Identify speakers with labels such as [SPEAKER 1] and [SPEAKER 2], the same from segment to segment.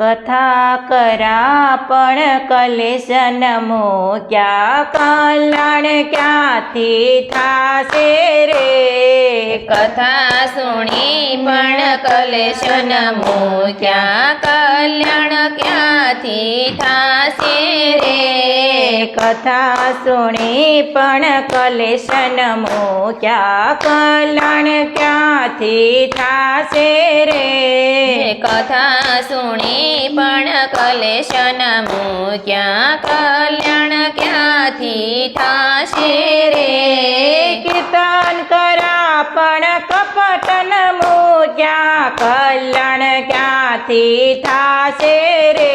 [SPEAKER 1] કથા કરા પણ કલેશન ક્યાં કલ્યાણ ક્યાંથી થાશે રે?
[SPEAKER 2] કથા સુણી પણ કલેશન ક્યાં કલ્યાણ ક્યાંથી થાશે રે?
[SPEAKER 1] કથા સુણી પણ કલેશન ક્યાં કલ્યાણ ક્યાંથી થાશે રે?
[SPEAKER 2] કથા સુણી પણ કલેશન ક્યાં કલ્યાણ ક્યાંથી થશે રે?
[SPEAKER 1] કીર્તન કરા પણ કપટન ક્યાં કલ્યાણ ક્યાંથી થશે રે?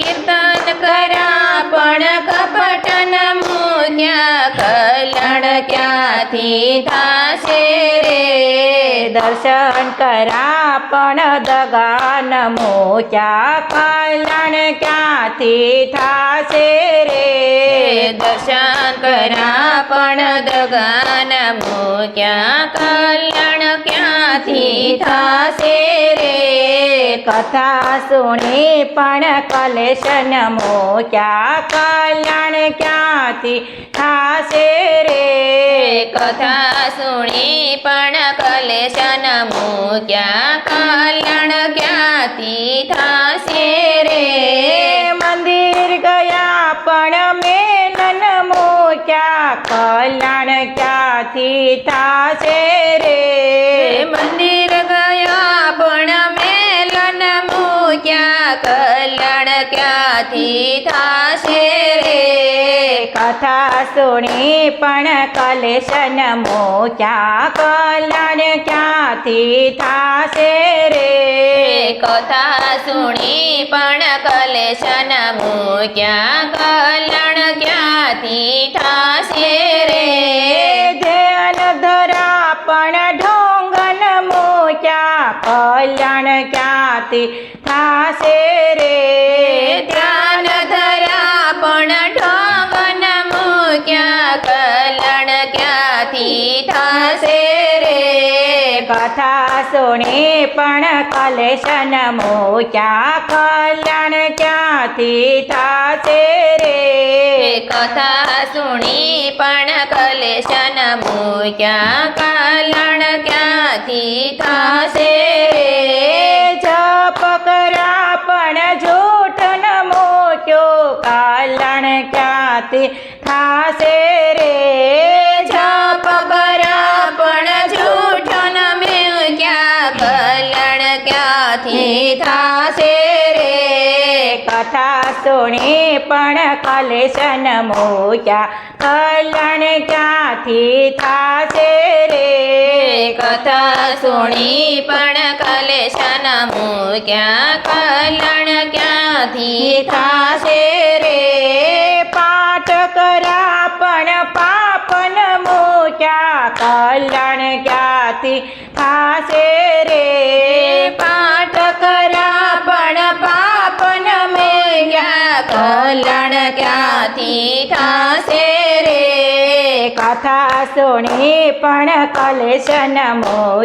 [SPEAKER 2] કીર્તન કરા પણ કપટન ક્યાં કલ્યાણ ક્યાંથી થાશે રે?
[SPEAKER 1] દર્શન કરા પણ દગાન મોચા કલ્યાણ ક્યાંથી થાશે રે?
[SPEAKER 2] દર્શન કરા પણ દગાન મોચા કલ્યાણ ક્યાંથી થાશે રે?
[SPEAKER 1] કથા સુણી પણ કલેશન ક્યાં કલ્યાણ ક્યાંથી થાશે રે.
[SPEAKER 2] કથા સુણી પણ કલેશન મૂક્યા કલણ ક્યાંથી થશે રે.
[SPEAKER 1] મંદિર ગયા પણ મેનન મૂક્યા કલ્યાણ ક્યાંથી થશે રે.
[SPEAKER 2] મંદિર ગયા પણ મેલન મૂક્યા કલ્યાણ ક્યાંથી થશે
[SPEAKER 1] કથા સુણી પણ કલેશન મોક્યા કલ્યાણ ક્યાંથી થાશે રે?
[SPEAKER 2] કથા સુણી પણ કલેશન મોક્યા કલ્યાણ ક્યાંથી થાશે રે?
[SPEAKER 1] ધ્યાન ધરા પણ ઢોંગન મોક્યા કલ્યાણ ક્યાંથી થાશે સુણી પણ કલેશન ક્યાં કલ્યાણ ક્યાંથી થશે રે?
[SPEAKER 2] કથા સુણી પણ કલેશન ક્યાં કલ્યાણ ક્યાંથી થશે રે?
[SPEAKER 1] જપ કરા પણ જૂઠ ન મોક્યો કલ્યાણ ક્યાંથી થશે રે?
[SPEAKER 2] ક્યાંથી થાશે રે.
[SPEAKER 1] કથા સુણી પણ કલેશન ક્યાં કલણ ક્યાંથી થાશે રે?
[SPEAKER 2] કથા સુણી પણ કલેશન ક્યાં કલણ ક્યાંથી થાશે રે?
[SPEAKER 1] પાઠ કરા પણ પાપન ક્યાં કલણ ક્યાંથી થાશે રે?
[SPEAKER 2] ક્યાં કલ્યાણ ક્યાંથી થાશે રે.
[SPEAKER 1] કથા સુણી પણ કલેશન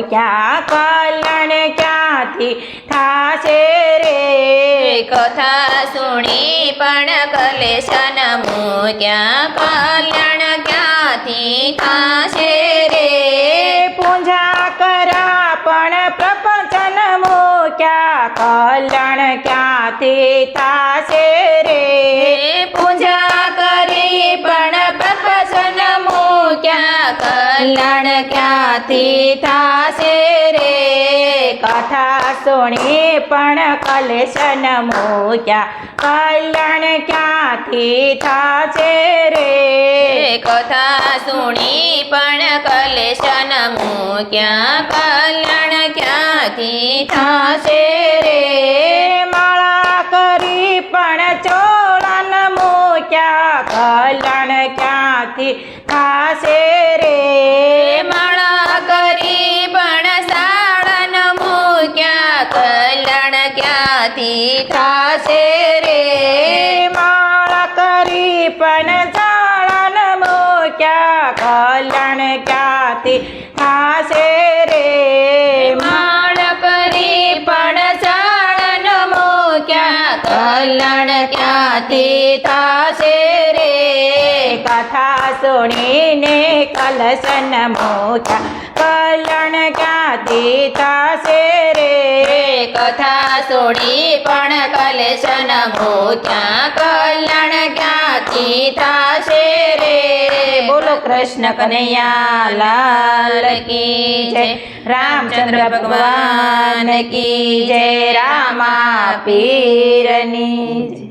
[SPEAKER 1] ક્યાં કલણ ક્યાંથી થશે રે?
[SPEAKER 2] કથા સુણી પણ કલેશન ક્યાં કલણ ક્યાંથી થશે રે?
[SPEAKER 1] પૂજા કરા પણ પ્રપંચન ક્યાં કલ્યાણ ક્યાંથી થાશે રે.
[SPEAKER 2] પૂજા કરી પણ પ્રપસન મૂક્યા કલ્યાણ ક્યાંથી થાશે રે?
[SPEAKER 1] કથા સુણી પણ કલેશન મૂક્યા. કલ્યાણ ક્યાંથી થાશે રે?
[SPEAKER 2] કથા સુણી પણ કલેશન મૂક્યા. કલ્યાણ ક્યાંથી થાશે રે?
[SPEAKER 1] થાશે રે.
[SPEAKER 2] માળા કરી પણ
[SPEAKER 1] જાળન મૂક્યા કલ્યાણ ક્યાંથી થાશે રે?
[SPEAKER 2] માળા કરી પણ જાળન મૂક્યા કલ્યાણ ક્યાંથી થાશે રે?
[SPEAKER 1] કથા સુણીને કલશન મૂક્યા. કલ્યાણ ક્યાંથી થશે રે?
[SPEAKER 2] કથા સોડી પણ કલેશન મૂક્યા કલ્યાણ ક્યાંથી થાશે રે?
[SPEAKER 1] બોલો કૃષ્ણ કનૈયા લાલ કી જય. રામચંદ્ર ભગવાન કી જય. રામા પીરની